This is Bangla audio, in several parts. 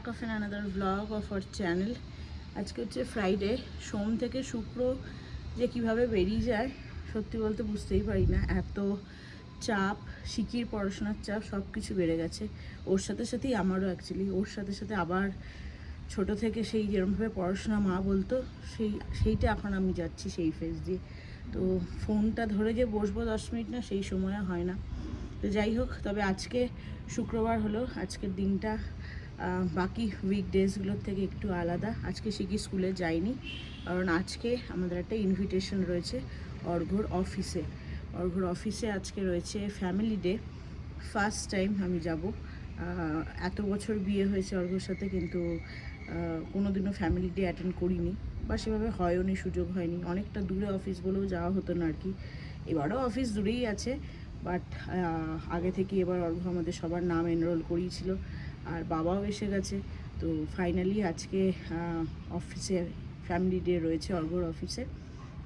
Back of an another blog of our channel আজকে হচ্ছে ফ্রাইডে সোম থেকে শুক্র যে কীভাবে বেরিয়ে যায়, সত্যি বলতে বুঝতেই পারি না। এত চাপ শিকির পড়াশোনার চাপ সব কিছু বেড়ে গেছে। ওর সাথে সাথেই আমারও অ্যাকচুয়ালি ওর সাথে সাথে আবার ছোট থেকে সেই যেরকমভাবে পড়াশোনা মা বলতো, সেই, সেইটা এখন আমি যাচ্ছি সেই ফেজ দিয়ে। তো ফোনটা ধরে যে বসবো দশ মিনিট না, সেই সময় হয় না। তো যাই হোক, তবে আজকে শুক্রবার হলো। আজকের দিনটা বাকি উইকডেজগুলোর থেকে একটু আলাদা। আজকে শিখি স্কুলে যাইনি কারণ আজকে আমাদের একটা ইনভিটেশন রয়েছে অর্ঘর অফিসে অর্ঘর অফিসে আজকে রয়েছে ফ্যামিলি ডে ফার্স্ট টাইম আমি যাব। এত বছর বিয়ে হয়েছে অর্ঘর সাথে, কিন্তু কোনো দিনও ফ্যামিলি ডে অ্যাটেন্ড করিনি। বা সেভাবে হয়ও নি সুযোগ হয়নি। অনেকটা দূরে অফিস বলেও যাওয়া হতো না আর কি। এবারও অফিস দূরেই আছে বাট আগে থেকে এবার অর্ঘ আমাদের সবার নাম এনরোল করিয়েছিল। আর বাবাও এসে গেছে। তো ফাইনালি আজকে অফিসে ফ্যামিলি ডে রয়েছে অর্ঘর অফিসে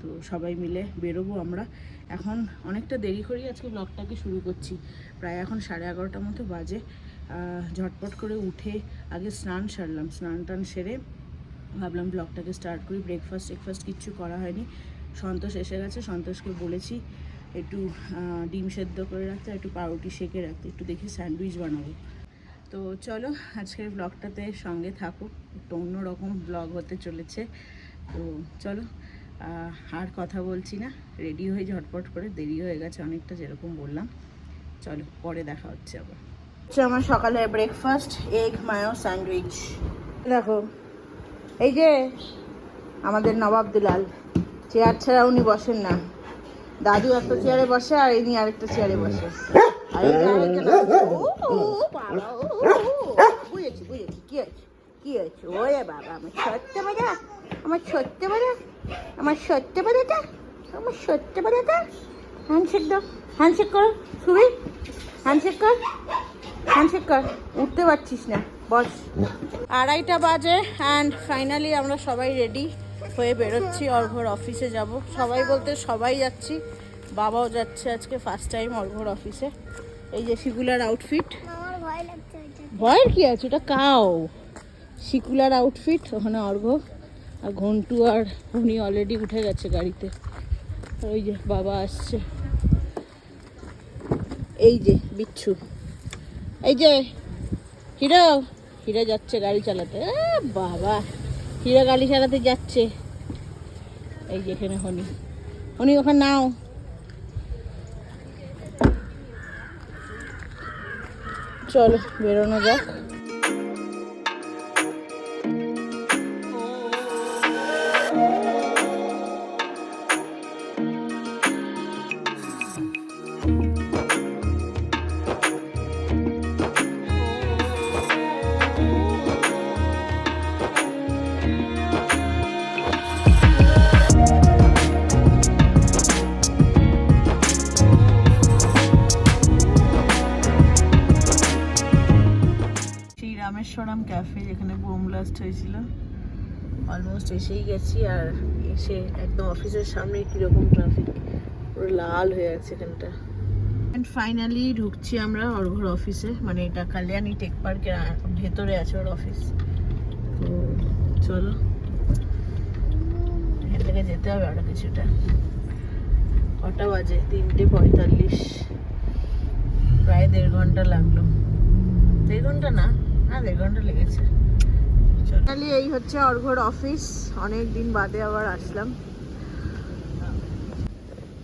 তো সবাই মিলে বেরোবো আমরা। এখন অনেকটা দেরি করেই আজকে ব্লগটাকে শুরু করছি। প্রায় এখন সাড়ে এগারোটার মতো বাজে। ঝটপট করে উঠে আগে স্নান সারলাম। স্নান টান সেরে ভাবলাম ব্লগটাকে স্টার্ট করি। ব্রেকফাস্ট ব্রেকফাস্ট কিচ্ছু করা হয়নি। সন্তোষ এসে গেছে। সন্তোষকে বলেছি, একটু ডিম সেদ্ধ করে রাখতে, একটু পাউরুটি সেকে রাখতে, একটু দেখি স্যান্ডউইচ বানাবো। তো চলো, আজকের ব্লগটাতে সঙ্গে থাকো একটু অন্যরকম ব্লগ হতে চলেছে। তো চলো আর কথা বলছি না। রেডি হয়ে ঝটপট করে, দেরি হয়ে গেছে অনেকটা, যেরকম বললাম। চলো, পরে দেখা হচ্ছে আবার। আমার সকালে ব্রেকফাস্ট এগ মায়ো স্যান্ডউইচ দেখো, এই যে আমাদের নবাব দুলাল চেয়ার ছাড়া উনি বসেন না। দাদু একটা চেয়ারে বসে আর ইনি আরেকটা চেয়ারে বসে। বুঝেছি বুঝেছি কি হয়েছে কি হয়েছে ওরে বাবা আমার সত্য বাজা আমার সত্য বাজা আমার সত্য বাজাটা আমার সত্য বাজাটা হ্যান্ডশেক দাও হ্যান্ডশেক করো সুবি হ্যান্ডশেক কর হ্যান্ডশেক কর, উঠতে পারছিস না? বস, আড়াইটা বাজে অ্যান্ড ফাইনালি আমরা সবাই রেডি হয়ে বেরোচ্ছি অর্ঘর অফিসে যাব সবাই বলতে সবাই যাচ্ছি বাবাও যাচ্ছে আজকে ফার্স্ট টাইম অর্ঘর অফিসে এই যে শিকুলার আউটফিট ভয়ের কি আছে? ওটা কাও। শিকুলার আউটফিট ওখানে অর্ঘ আর ঘন্টু আর উনি অলরেডি উঠে গেছে গাড়িতে। ওই যে বাবা আসছে। এই যে বিচ্ছু। এই যে হিরো হিরা যাচ্ছে গাড়ি চালাতে। বাবা হিরা গাড়ি চালাতে যাচ্ছে। এই যে এখানে হনি। হনি ওখানে নাও। চলো বেরোনো যাক। অলমোস্ট এসেই গেছি আর এসে একদম অফিসের সামনে কীরকম ট্রাফিক পুরো লাল হয়ে আছে এখানটা। অ্যান্ড ফাইনালি ঢুকছি আমরা অর্ঘর অফিসে মানে এটা কালিয়ানি টেক পার্কের ভেতরে আছে ওর অফিস তো চলো। এখান থেকে যেতে হবে আরও কিছুটা। কটা বাজে? তিনটে পঁয়তাল্লিশ। প্রায় দেড় ঘণ্টা লাগল। দেড় ঘণ্টা না? না, দেড় ঘণ্টা লেগেছে। ফাইনালি এই হচ্ছে অর্ঘর অফিস অনেক দিন বাদে আবার আসলাম।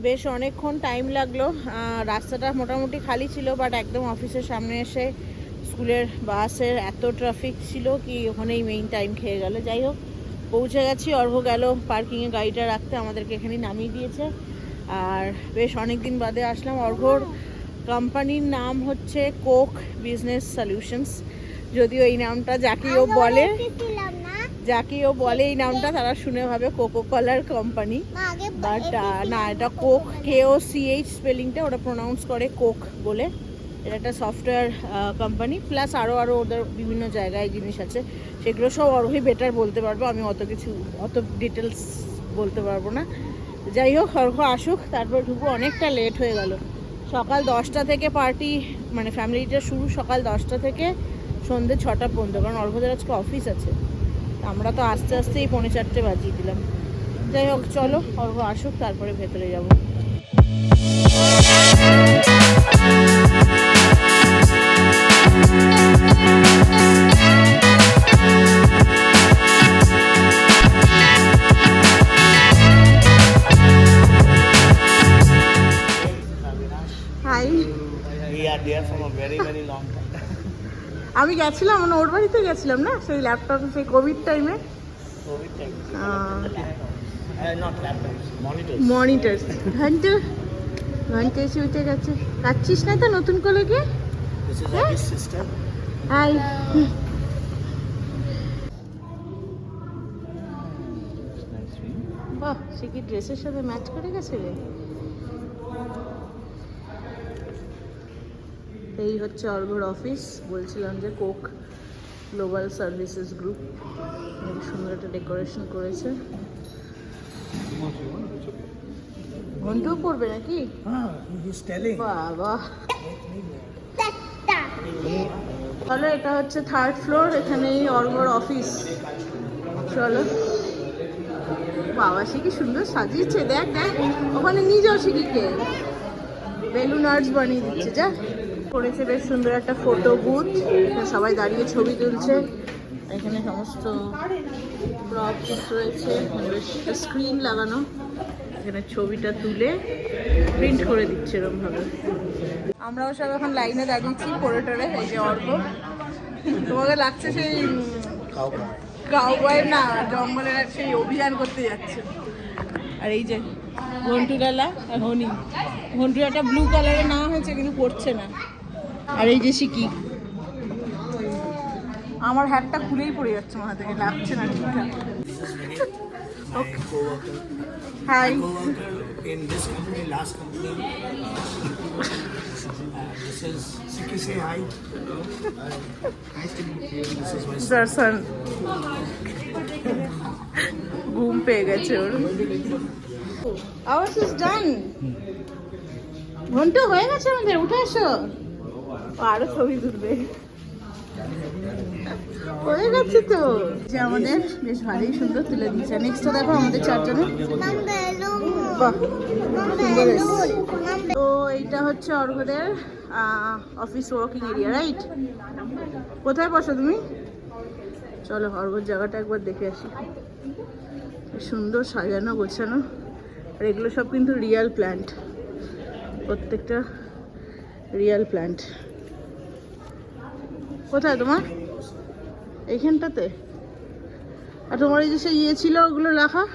বেশ অনেকক্ষণ টাইম লাগল। রাস্তাটা মোটামুটি খালি ছিল বাট একদম অফিসের সামনে এসে স্কুলের বাসের এত ট্রাফিক ছিল কি ওখানেই মেইন টাইম খেয়ে গেল। যাই হোক, পৌঁছে গেছি। অর্ঘ গেল। পার্কিংয়ে গাড়িটা রাখতে আমাদেরকে এখানে নামিয়ে দিয়েছে। আর বেশ অনেক দিন বাদে আসলাম। অর্ঘর কোম্পানির নাম হচ্ছে কোক বিজনেস সলিউশনস যদিও এই নামটা যাকেও বলে যাকেও বলে এই নামটা তারা শুনে ভাবে কোকো কলার কোম্পানি বাট না এটা Koch K O C H স্পেলিংটা ওটা প্রোনাউন্স করে কোক বলে। এটা একটা সফটওয়্যার কোম্পানি প্লাস আরও আরও ওদের বিভিন্ন জায়গায় জিনিস আছে। সেগুলো সব অরোহী বেটার বলতে পারব আমি অত কিছু অত ডিটেলস বলতে পারব না। যাই হোক অর্ঘ আসুক তারপর ঢুকবো। অনেকটা লেট হয়ে গেল। সকাল দশটা থেকে পার্টি মানে ফ্যামিলিটা শুরু সকাল দশটা থেকে। সন্ধ্যে ছটা পর্যন্ত, কারণ অর্ঘদের আজকে অফিস আছে। আমরা তো আস্তে আস্তেই পৌনে চারটে বাজিয়ে দিলাম। যাই হোক, চলো, অর্ঘ আসুক, তারপরে ভেতরে যাব। আমি গেছিলাম মানে ওর বাড়িতে গেছিলাম না? সেই ল্যাপটপ সেই কোভিড টাইমে. মনিটর ঘন্টু ঘন্টু এসে উঠে গেছে। কাচ্ছিস না তো নতুন করে sister. হাই বাহ সে কি ড্রেসের সাথে ম্যাচ করে গেছে রে? এই হচ্ছে অর্ঘর অফিস বলছিলাম যে কোক গ্লোবাল সার্ভিসেস গ্রুপ সুন্দর একটা ডেকোরেশন করেছে। ঘন্টুও পড়বে নাকি? telling. বাবা। চলো এটা হচ্ছে থার্ড ফ্লোর এখানেই অর্ঘর অফিস চলো। বাবা সে কি সুন্দর সাজিয়েছে। দেখ দেখ। ওখানে নিয়ে যাও শিকিকে বেলুন আর্টস বানিয়ে দিচ্ছে যা। করেছে বেশ সুন্দর একটা ফটো বুথ সবাই দাঁড়িয়ে ছবি তুলছে। এখানে সমস্ত রয়েছে। বেশ স্ক্রিন লাগানো। এখানে ছবিটা তুলে প্রিন্ট করে দিচ্ছে এরকম ভাবে আমরাও সব এখন লাইনে দাঁড়িয়েছি পরে টরে এই যে অর্ঘ তোমাকে লাগছে সেই. কাউবয় না, জঙ্গলের সেই অভিযান করতে যাচ্ছে। আর এই যে, ঘন্টু ডালা আর হনি। ঘন্টু একটা ব্লু কালারের নাম হয়েছে, কিন্তু পড়ছে না। আর এই যে শিখি আমার হ্যাটটা খুলেই পড়ে যাচ্ছে মনে থেকে লাগছে না ঠিকঠাক। ঘুম পেয়ে গেছে ওর আওয়াজ ডান ঘণ্টা হয়ে গেছে আমাদের উঠে আসো আরও ছবি তুলবে। হয়ে গেছে তো। যে আমাদের বেশ ভালোই সুন্দর তুলে দিচ্ছে নেক্সটটা দেখো আমাদের চারজনের তো এইটা হচ্ছে অর্ঘদের অফিস ওয়ার্কিং এরিয়া রাইট কোথায় বসো তুমি? চলো অর্ঘর জায়গাটা একবার দেখে আসি। সুন্দর সাজানো, গোছানো। আর এগুলো সব কিন্তু রিয়াল প্ল্যান্ট প্রত্যেকটা রিয়াল প্ল্যান্ট কোথায় তোমার? এইখানটাতে? আর তোমার এই যে সেই ইয়ে ছিল ওগুলো লেখা?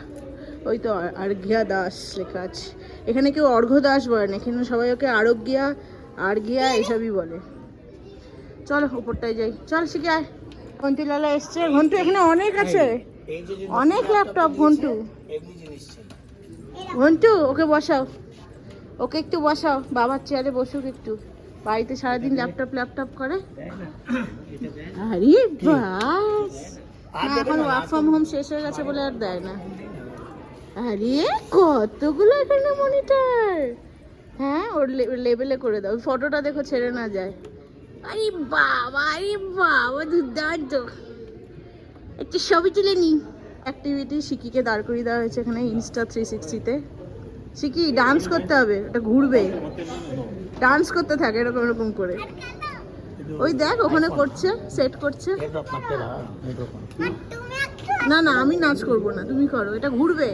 ওই তো আর- আর্ঘিয়া দাস লেখা আছে। এখানে কেউ অর্ঘ্য দাস বলে না এখানে সবাই ওকে আরোগ্যা আর্ঘিয়া এসবই বলে। চল উপরটায় যাই। চল শিখে আয়। ঘন্টিলালা এসছে। ঘন্টু এখানে অনেক আছে। এই যে জিনিস- অনেক ল্যাপটপ ঘন্টু। ঘন্টু ওকে বসাও। ওকে একটু বসাও। বাবার চেয়ারে বসুক একটু। বাড়িতে সারাদিন ল্যাপটপ ল্যাপটপ করে? আরে বাস। এখন ওয়ার্ক ফ্রম হোম শেষ হয়ে গেছে বলে আর দেয় না। আরে কতগুলো এখানে মনিটর হ্যাঁ ওর লেভেলে করে দাও। ফটোটা দেখো ছেড়ে না যায়। আরে বাবা আরে বাবা দুর্দান্ত। একটু ছবি তুলে নি। অ্যাক্টিভিটি শিকিকে দাঁড় করিয়ে দেওয়া হয়েছে এখানে ইনস্টা থ্রি সিক্সটিতে শিকি ডান্স করতে হবে? ওটা ঘুরবে। ডান্স করতে থাকে এরকম এরকম করে। ওই দেখ ওখানে করছে সেট করছে. না না আমি নাচ করব না তুমি করো এটা ঘুরবে।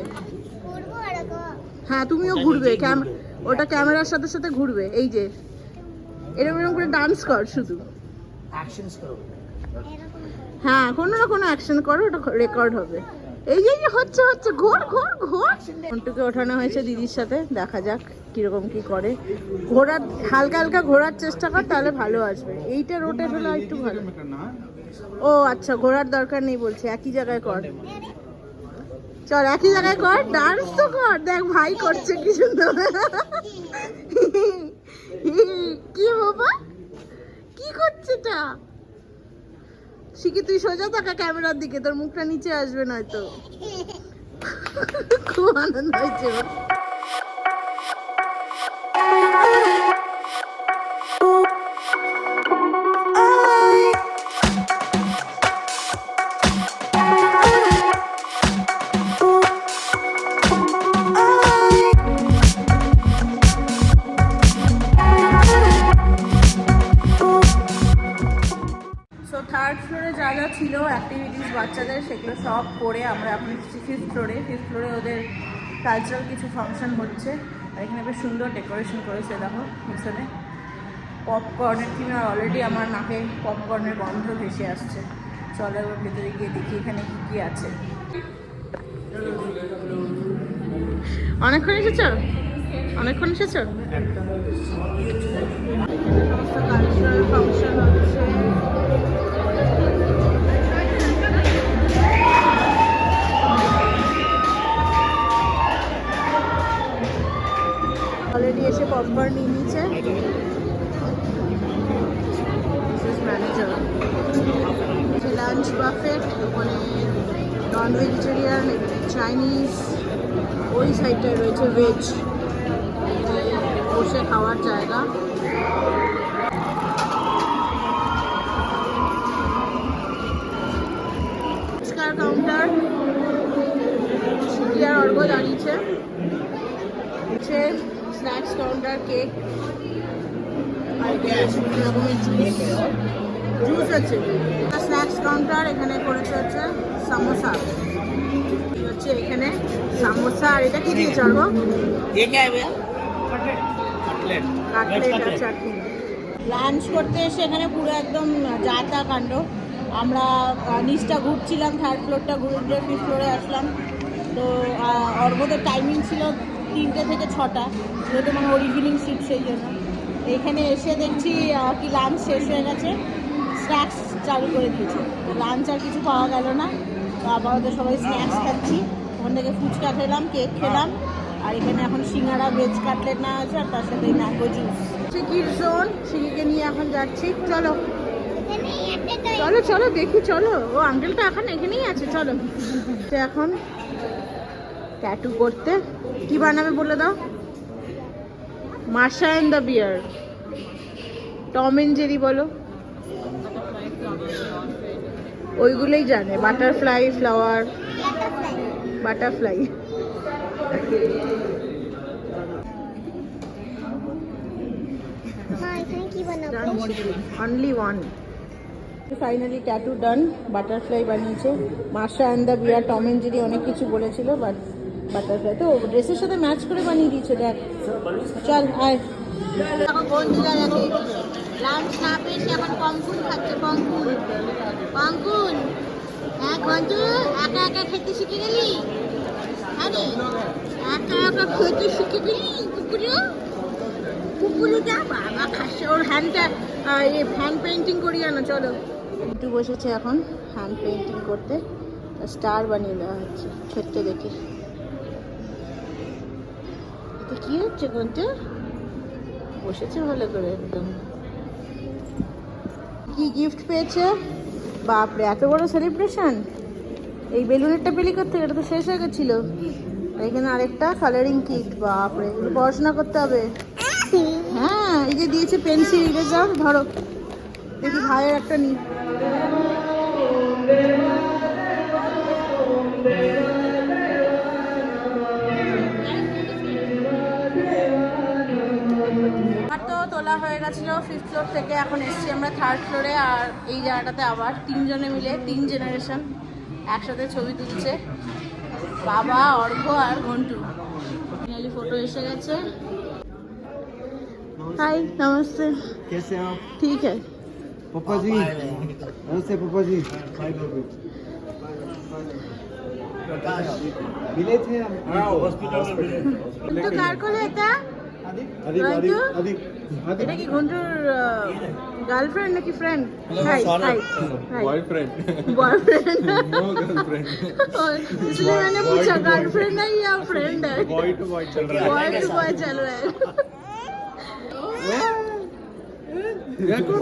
হ্যাঁ তুমিও ঘুরবে ওটা ক্যামেরার সাথে সাথে ঘুরবে এই যে। এরকম এরকম করে ডান্স কর শুধু। হ্যাঁ কোনো না কোনো অ্যাকশন করো ওটা রেকর্ড হবে। এই যে হচ্ছে হচ্ছে, ঘোর ঘোর ঘোর। মন্টুকে ওঠানো হয়েছে দিদির সাথে, দেখা যাক কীরকম কি করে। ঘোরার, হালকা হালকা ঘোরার চেষ্টা কর, তাহলে ভালো আসবে। এইটা রোটেট হলে একটু ভালো। ও আচ্ছা ঘোরার দরকার নেই বলছে, একই জায়গায় কর। চল, একই জায়গায় কর ডান্স তো কর। দেখ, ভাই করছে কি সুন্দর। কি বাবা কি করছে এটা শিখি তুই সোজা থাকা ক্যামেরার দিকে? তোর মুখটা নিচে আসবে নয়তো। খুব আনন্দ হয়েছে। ছিল অ্যাক্টিভিটিস বাচ্চাদের সেগুলো সব করে আমরা এখন ফিফথ ফ্লোরে ফিফথ ফ্লোরে ওদের কালচারাল কিছু ফাংশন হচ্ছে। আর এখানে বেশ সুন্দর ডেকোরেশন করেছে দেখো পিছনে। পপকর্নের থিমে অলরেডি আমার নাকে পপকর্নের গন্ধ ভেসে আসছে। চলো এবার ভেতরে গিয়ে দেখি এখানে কী কী আছে। অনেকক্ষণ এসেছ? অনেকক্ষণ এসেছ? সমস্ত কালচারাল নন ভেজিটেরিয়ান চাইনিজ ওই সাইডটায় রয়েছে ভেজ বসে খাওয়ার জায়গা। কাউন্টার আর অর্ঘ দাঁড়িয়েছে হচ্ছে স্ন্যাক্স কাউন্টার কেক আর এখানে রকমের জুস জুস আছে। স্ন্যাক্স কাউন্টার এখানে করেছে হচ্ছে সামোসা। হচ্ছে এখানে সামোসা আর এটা কি দিয়ে চলবো লাঞ্চ করতে এসে এখানে পুরো একদম যাতা কাণ্ড। আমরা নিচটা ঘুরছিলাম থার্ড ফ্লোরটা ঘুরে ফিফ ফ্লোরে আসলাম। তো অর্ঘদের টাইমিং ছিল তিনটে থেকে ছটা। যেহেতু মানে ওর ইভিনিং শিফট সেই জন্য। এখানে এসে দেখছি কি লাঞ্চ শেষ হয়ে গেছে। স্ন্যাক্স চালু করে দিয়েছে। লাঞ্চ আর কিছু পাওয়া গেল না। তো আপাতত সবাই স্ন্যাক্স খাচ্ছি। ওখান থেকে ফুচকা খেলাম কেক খেলাম। আর এখানে এখন সিঙ্গারা ভেজ কাটলেট না আছে আর তার সাথে ম্যাঙ্গো জুস সিকির জোন সিকিকে নিয়ে এখন যাচ্ছি। চলো। তো চলো চলো দেখি চলো। ও আঙ্কেলটা এখন এখানেই আছে চলো। সে এখন ট্যাটু করতে। কি বানাবে বলে দাও? Masha and the bear. Tom and Jerry বলো। ওইগুলোই জানে। Butterfly flower butterfly only one finally tattoo done butterfly বানিয়েছে। Masha and the bear Tom and Jerry অনেক কিছু বলেছিল বাট বাটারফ্লাই তো ড্রেসের সাথে ম্যাচ করে বানিয়ে দিয়েছে দেখ। চল আয়। বন্ধুরা গেছে লাঞ্চ না পেয়েছে এখন পঙ্কুন খাচ্ছে পঙ্কুন পঙ্কুন হ্যাঁ একা একা খেতে শিখে গেলি? একা একা খেতে শিখে গেলি, কুকুরও? কুকুরটা বাবা হ্যান্ডটা হ্যান্ড পেন্টিং করি না চলো। একটু বসেছে এখন হ্যান্ড পেন্টিং করতে। স্টার বানিয়ে দেওয়া হচ্ছে ক্ষেত্রে দেখে। এটা কি হচ্ছে কোনটা বসেছে ভালো করে একদম। কি গিফট পেয়েছে? বাপরে, এত বড় সেলিব্রেশন এই বেলুনেরটা পেলি করতে, এটা তো শেষ হয়ে গেছিল। এখানে আরেকটা কালারিং কিট বাপরে পড়াশোনা করতে হবে। হ্যাঁ এই যে দিয়েছে পেন্সিল ইরেজার ধরো। দেখি ভাইয়ের একটা নি তোলা হয়ে গেছিল ফিফথ ফ্লোর থেকে, এখন এসছি আমরা থার্ড ফ্লোরে আর এই জায়গাটাতে আবার তিনজনে মিলে, তিন জেনারেশন একসাথে ছবি তুলছে। বাবা অর্ঘ আর ঘন্টু। ফাইনালি ফটো এসে গেছে। হাই নমস্তে। कैसे हो ठीक है पापा এটা? কি ঘন্টুর गर्लफ्रेंड ना कि friend boyfriend boyfriend no girlfriend इसलिए मैंने पूछा गर्लफ्रेंड है या फ्रेंड है? बॉय टू बॉय चल रहा है. बॉय टू बॉय चल रहा है.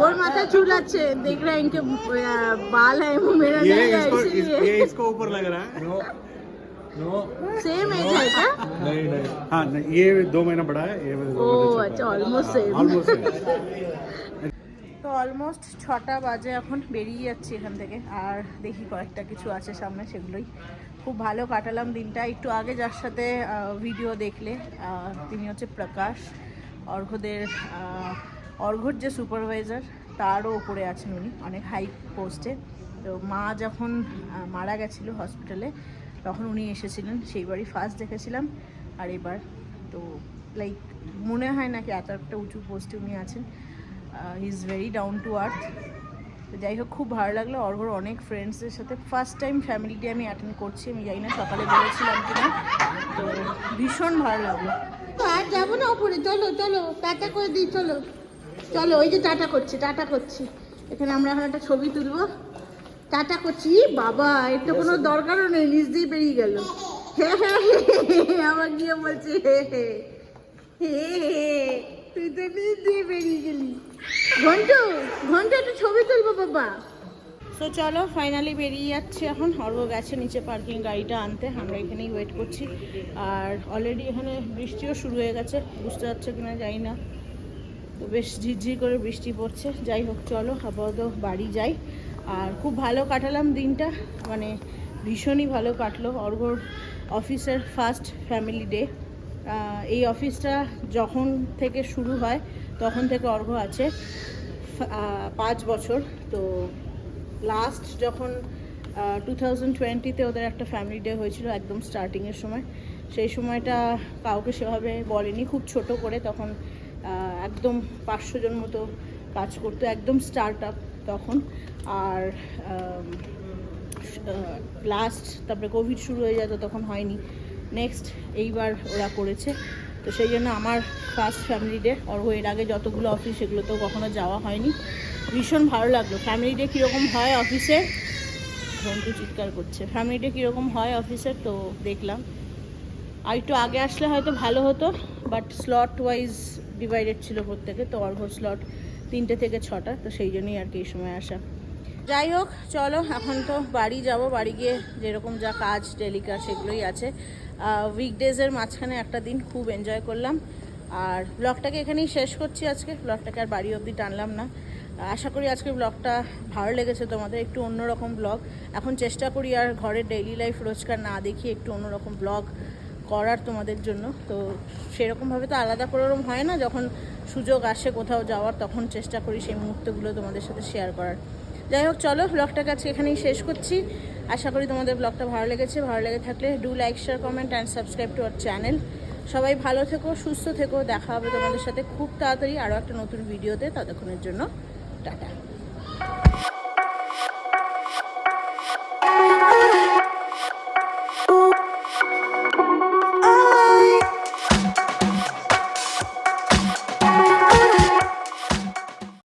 और माथा चूलाचे देख रहे हैं इनके बाल है वो मेरा ये इसको, इस, ये इसको ऊपर लग रहा है. नो नो सेम एज है क्या? नहीं नहीं. हाँ नहीं ये दो महीना बड़ा है ये oh, ओह अच्छा ऑलमोस्ट सेम ऑलमोस्ट অলমোস্ট ছটা বাজে এখন বেরিয়ে যাচ্ছি এখান থেকে। আর দেখি কয়েকটা কিছু আছে সামনে, সেগুলোই। খুব ভালো কাটালাম দিনটা। একটু আগে যার সাথে ভিডিও দেখলে তিনি হচ্ছে প্রকাশ। অর্ঘদের অর্ঘর যে সুপারভাইজার তারও ওপরে আছেন উনি। অনেক হাই পোস্টে তো মা যখন মারা গেছিল হসপিটালে তখন উনি এসেছিলেন। সেইবারই ফার্স্ট দেখেছিলাম। আর এবার তো লাইক মনে হয় নাকি এত একটা উঁচু পোস্টে উনি আছেন। He is very down to earth তো যাই হোক, খুব ভালো লাগল। অর্ঘর অনেক ফ্রেন্ডসদের সাথে ফার্স্ট টাইম ফ্যামিলি ডে আমি অ্যাটেন্ড করছি। আমি জানি না সকালে বলেছিলাম কিনা। তো ভীষণ ভালো লাগল। তো আর যাব না ওপরে চলো চলো, টাটা করে দিই, চলো। চলো, ওই যে টাটা করছি টাটা করছি। এখানে আমরা এখন একটা ছবি তুলবো। টাটা করছি। বাবা, এর তো কোনো দরকারও নেই নিজ দিয়ে বেরিয়ে গেল। আমার গিয়ে বলছে, হে হে হে তুই তো নিজ দিয়ে বেরিয়ে গেলি। ঘন্টু ঘন্টু একটা ছবি তুলবো বাবা। তো চলো ফাইনালি বেরিয়ে যাচ্ছে এখন। অর্ঘ গেছে নিচে পার্কিং গাড়িটা আনতে, আমরা এখানেই ওয়েট করছি। আর অলরেডি এখানে বৃষ্টিও শুরু হয়ে গেছে, বুঝতে পারছ কিনা জানি না। তো বেশ ঝিরঝির করে বৃষ্টি পড়ছে। যাই হোক, চলো আপাতত বাড়ি যাই। আর খুব ভালো কাটালাম দিনটা মানে ভীষণই ভালো কাটলো অর্ঘর অফিসের ফার্স্ট ফ্যামিলি ডে এই অফিসটা যখন থেকে শুরু হয় তখন থেকে অর্ঘ আছে। পাঁচ বছর। তো লাস্ট যখন টু থাউজেন্ড টোয়েন্টিতে ওদের একটা ফ্যামিলি ডে হয়েছিল একদম স্টার্টিংয়ের সময়। সেই সময়টা কাউকে সেভাবে বলেনি, খুব ছোট করে তখন একদম পাঁচশো জন মতো কাজ করতো, একদম স্টার্ট আপ তখন। আর লাস্ট তারপরে কোভিড শুরু হয়ে যেত তখন হয়নি। নেক্সট এইবার ওরা করেছে। তো সেই জন্য আমার ফার্স্ট ফ্যামিলি ডে অর্ঘ এর আগে যতগুলো অফিস সেগুলোতেও কখনো যাওয়া হয়নি। ভীষণ ভালো লাগল। ফ্যামিলি ডে কীরকম হয় অফিসে ঘন্টু চিৎকার করছে। ফ্যামিলি ডে কীরকম হয় অফিসের তো দেখলাম। আর একটু আগে আসলে হয়তো ভালো হতো বাট স্লট ওয়াইজ ডিভাইডেড ছিল প্রত্যেকে, তো অর্ঘ স্লট তিনটে থেকে ছটা, তো সেই জন্যই আর কি এই সময় আসা। যাই হোক, চলো, এখন তো বাড়ি যাব। বাড়ি গিয়ে যেরকম যা কাজ ডেলি কাজ সেগুলোই আছে। উইকডেজের মাঝখানে একটা দিন খুব এনজয় করলাম। আর ব্লগটাকে এখানেই শেষ করছি আজকে। ব্লগটাকে আর বাড়ি অবধি টানলাম না। আশা করি আজকে ব্লগটা ভালো লেগেছে তোমাদের। একটু অন্যরকম ব্লগ এখন চেষ্টা করি আর ঘরের ডেইলি লাইফ রোজকার না দেখিয়ে একটু অন্যরকম ব্লগ করার তোমাদের জন্য। তো সেরকমভাবে তো আলাদা করে ওরকম হয় না। যখন সুযোগ আসে কোথাও যাওয়ার, তখন চেষ্টা করি সেই মুহূর্তগুলো তোমাদের সাথে শেয়ার করার। যাই হোক, চলো ব্লগটাকে আজকে এখানেই শেষ করছি। আশা করি তোমাদের ব্লগটা ভালো লেগেছে। ভালো লেগে থাকলে do like share comment and subscribe to our channel সবাই ভালো থেকো, সুস্থ থেকো। দেখা হবে তোমাদের সাথে খুব তাড়াতাড়ি আরও একটা নতুন ভিডিওতে ততক্ষণের জন্য, টাটা।